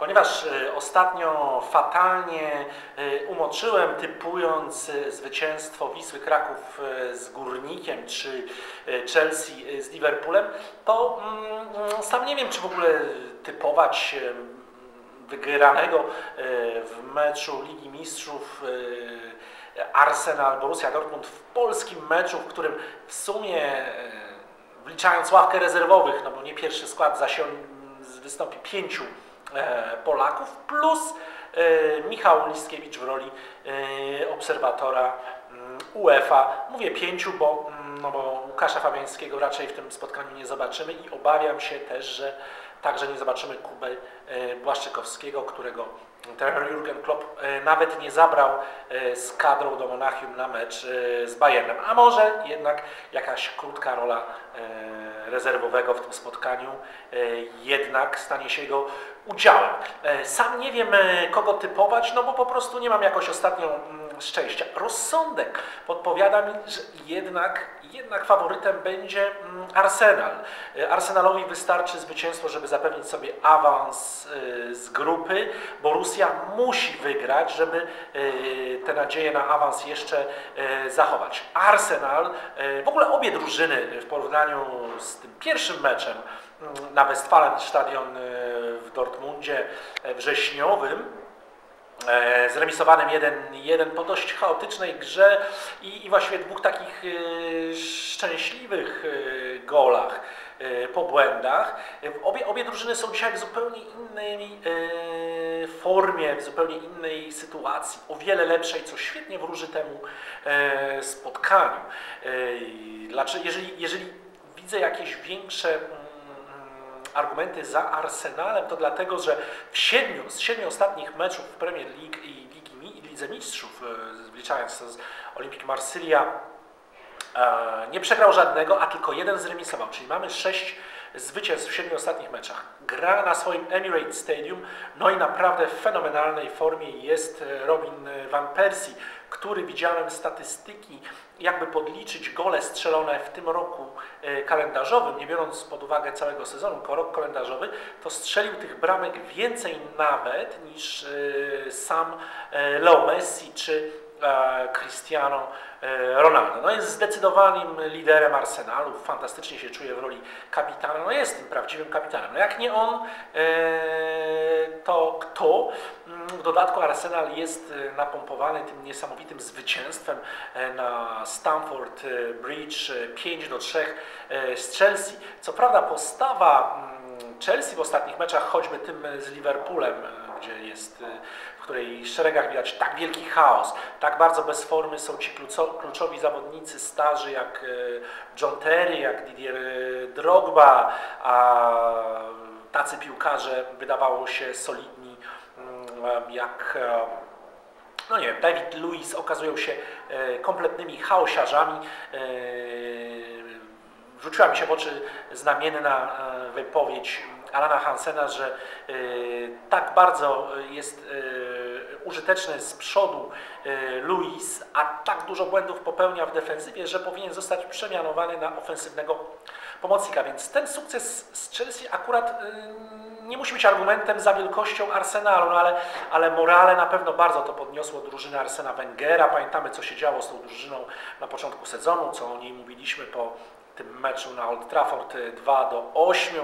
ponieważ e, ostatnio fatalnie e, umoczyłem typując e, zwycięstwo Wisły Kraków z Górnikiem czy Chelsea z Liverpoolem, to mm, sam nie wiem, czy w ogóle typować wygranego w meczu Ligi Mistrzów Arsenal Borussia Dortmund w polskim meczu, w którym w sumie wliczając ławkę rezerwowych, no bo nie pierwszy skład zasią wystąpi pięciu Polaków, plus e, Michał Liskiewicz w roli e, obserwatora mm, UEFA. Mówię pięciu, bo, mm, no bo Łukasza Fabiańskiego raczej w tym spotkaniu nie zobaczymy i obawiam się też, że także nie zobaczymy Kubę Błaszczykowskiego, którego trener Jurgen Klopp nawet nie zabrał z kadrą do Monachium na mecz z Bayernem. A może jednak jakaś krótka rola rezerwowego w tym spotkaniu e, jednak stanie się jego udziałem. E, sam nie wiem, e, kogo typować, no bo po prostu nie mam jakoś ostatnio mm, szczęścia. Rozsądek podpowiada mi, że jednak, jednak faworytem będzie mm, Arsenal. Arsenalowi wystarczy zwycięstwo, żeby zapewnić sobie awans z grupy. Borussia musi wygrać, żeby te nadzieje na awans jeszcze zachować. Arsenal, w ogóle obie drużyny w porównaniu z tym pierwszym meczem mm, na Westfalenstadion e, w Dortmundzie e, wrześniowym, e, zremisowanym 1-1 po dość chaotycznej grze i, i właściwie dwóch takich szczęśliwych golach po błędach. Obie, obie drużyny są dzisiaj w zupełnie innej formie, w zupełnie innej sytuacji, o wiele lepszej, co świetnie wróży temu spotkaniu. Jeżeli, jeżeli widzę jakieś większe mm, argumenty za Arsenalem, to dlatego, że w siedmiu z siedmiu ostatnich meczów w Premier League i Ligi, Lidze Mistrzów, e, wliczając z Olimpik Marsylia, e, nie przegrał żadnego, a tylko jeden zremisował, czyli mamy sześć zwycięstw w siedmiu ostatnich meczach. Gra na swoim Emirates Stadium, no i naprawdę w fenomenalnej formie jest e, Robin Van Persie, który widziałem statystyki, jakby podliczyć gole strzelone w tym roku e, kalendarzowym, nie biorąc pod uwagę całego sezonu, rok kalendarzowy, to strzelił tych bramek więcej nawet niż e, sam Leo Messi czy Cristiano e, Ronaldo. No jest zdecydowanym liderem Arsenalu, fantastycznie się czuje w roli kapitana, no jest tym prawdziwym kapitanem. No jak nie on, e, to kto? Mm, w dodatku Arsenal jest e, napompowany tym niesamowitym zwycięstwem na Stamford Bridge 5 do 3 z Chelsea. Co prawda postawa mm, Chelsea w ostatnich meczach, choćby tym z Liverpoolem, gdzie jest której szeregach widać tak wielki chaos, tak bardzo bez formy są ci kluczowi zawodnicy starzy jak e, John Terry, jak Didier e, Drogba, a tacy piłkarze wydawało się solidni mm, jak e, no nie wiem, David Lewis okazują się kompletnymi chaosiarzami. Rzuciła mi się w oczy znamienna wypowiedź Alana Hansena, że tak bardzo jest użyteczny z przodu e, Luis, a tak dużo błędów popełnia w defensywie, że powinien zostać przemianowany na ofensywnego pomocnika. Więc ten sukces z Chelsea akurat e, nie musi być argumentem za wielkością Arsenalu, no ale, ale morale na pewno bardzo to podniosło drużynę Arsena Wengera. Pamiętamy, co się działo z tą drużyną na początku sezonu, co o niej mówiliśmy po tym meczu na Old Trafford 2 y, do 8.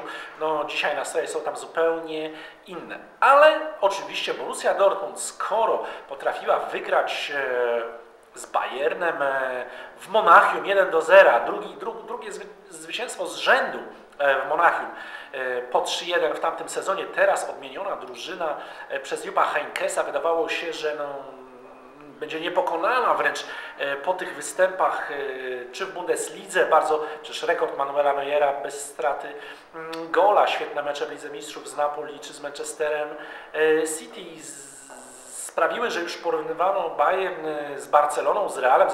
No, dzisiaj nastroje są tam zupełnie inne. Ale oczywiście Borussia Dortmund, skoro potrafiła wygrać e, z Bayernem e, w Monachium 1 do 0, drugi, dru, drugie zwycięstwo z rzędu e, w Monachium po 3-1 w tamtym sezonie, teraz odmieniona drużyna przez Jupa Heinkesa, wydawało się, że no, będzie niepokonana wręcz e, po tych występach, e, czy w Bundeslidze, bardzo, przecież rekord Manuela Neuera bez straty mm, gola, świetne mecze w Lidze Mistrzów z Napoli czy z Manchesterem e, City sprawiły, że już porównywano Bayern z Barceloną, z Realem,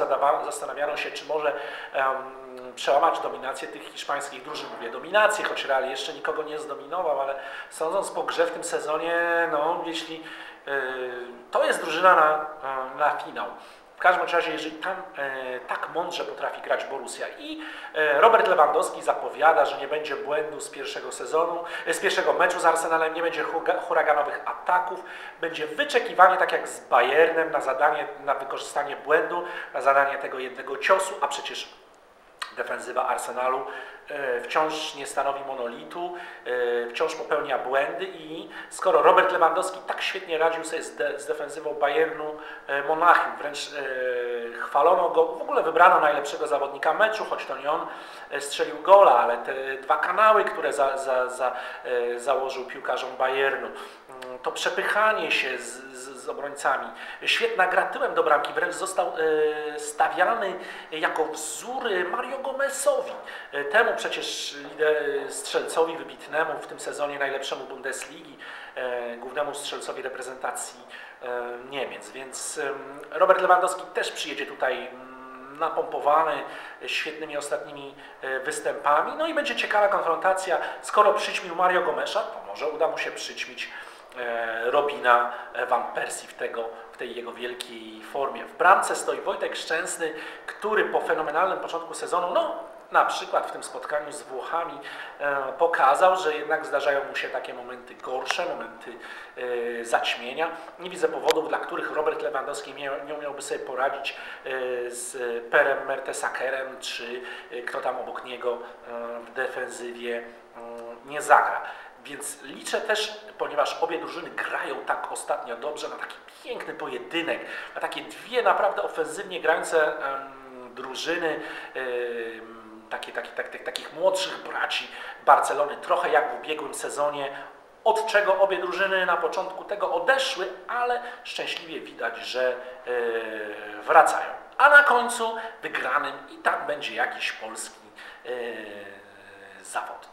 zastanawiano się, czy może przełamać dominację tych hiszpańskich drużyn. Mówię dominację, choć Real jeszcze nikogo nie zdominował, ale sądząc po grze w tym sezonie, no jeśli to jest drużyna na, na finał. każdym razie, jeżeli tam e, tak mądrze potrafi grać Borussia i Robert Lewandowski zapowiada, że nie będzie błędu z pierwszego sezonu, z pierwszego meczu z Arsenalem, nie będzie huraganowych ataków, będzie wyczekiwanie, tak jak z Bayernem, na zadanie, na wykorzystanie błędu, na zadanie tego jednego ciosu, a przecież defensywa Arsenalu e, wciąż nie stanowi monolitu, e, wciąż popełnia błędy i skoro Robert Lewandowski tak świetnie radził sobie z, de, z defensywą Bayernu e, Monachium, wręcz chwalono go, w ogóle wybrano najlepszego zawodnika meczu, choć to nie on strzelił gola, ale te dwa kanały, które za, za, za, założył piłkarzom Bayernu, mm, to przepychanie się z, z, z obrońcami, świetna gra tyłem do bramki, wręcz został e, stawiany jako wzór Mario Gomezowi, e, temu przecież lider, strzelcowi wybitnemu w tym sezonie, najlepszemu Bundesligi, e, głównemu strzelcowi reprezentacji e, Niemiec. Więc Robert Lewandowski też przyjedzie tutaj mm, napompowany świetnymi ostatnimi e, występami. No i będzie ciekawa konfrontacja. Skoro przyćmił Mario Gomesza, to może uda mu się przyćmić Robina Van Persie w, tego, w tej jego wielkiej formie. W bramce stoi Wojtek Szczęsny, który po fenomenalnym początku sezonu, no na przykład w tym spotkaniu z Włochami e, pokazał, że jednak zdarzają mu się takie momenty gorsze, momenty e, zaćmienia. Nie widzę powodów, dla których Robert Lewandowski nie, umiałby sobie poradzić e, z Perem Mertesakerem, czy e, kto tam obok niego e, w defensywie mm, nie zagra. Więc liczę też, ponieważ obie drużyny grają tak ostatnio dobrze, na taki piękny pojedynek, na takie dwie naprawdę ofensywnie grające em, drużyny, em, takie, tak, tak, takich młodszych braci Barcelony, trochę jak w ubiegłym sezonie, od czego obie drużyny na początku tego odeszły, ale szczęśliwie widać, że e, wracają. A na końcu wygranym i tak będzie jakiś polski e, zawodnik.